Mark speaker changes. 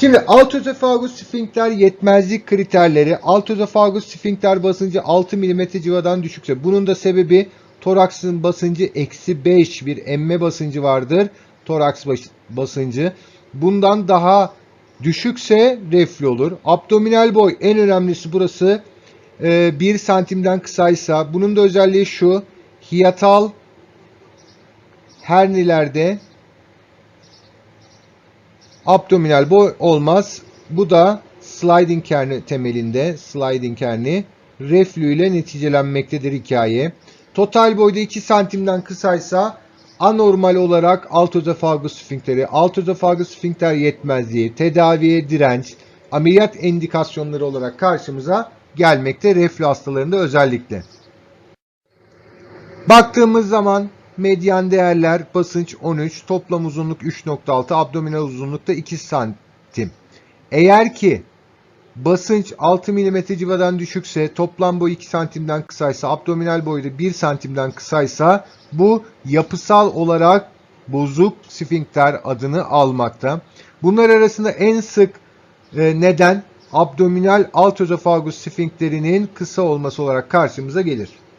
Speaker 1: Şimdi alt özofagus sfinkter yetmezlik kriterleri. Alt özofagus sfinkter basıncı 6 mm civadan düşükse. Bunun da sebebi toraksın basıncı eksi 5 bir emme basıncı vardır. Toraks bas- basıncı. Bundan daha düşükse reflü olur. Abdominal boy en önemlisi burası. 1 santimden kısaysa. Bunun da özelliği şu. Hiyatal hernilerde abdominal boy olmaz. Bu da sliding herni temelinde sliding herni reflü ile neticelenmektedir hikaye. Total boyda 2 santimden kısaysa anormal olarak alt özofagus sfinkteri, alt özofagus sfinkter yetmezliği, tedaviye direnç, ameliyat endikasyonları olarak karşımıza gelmekte reflü hastalarında özellikle. Baktığımız zaman medyan değerler basınç 13, toplam uzunluk 3.6, abdominal uzunluk da 2 santim. Eğer ki basınç 6 mm civadan düşükse, toplam boy 2 santimden kısaysa, abdominal boyu da 1 santimden kısaysa bu yapısal olarak bozuk sfinkter adını almakta. Bunlar arasında en sık e, neden abdominal alt özofagus sfinkterinin kısa olması olarak karşımıza gelir.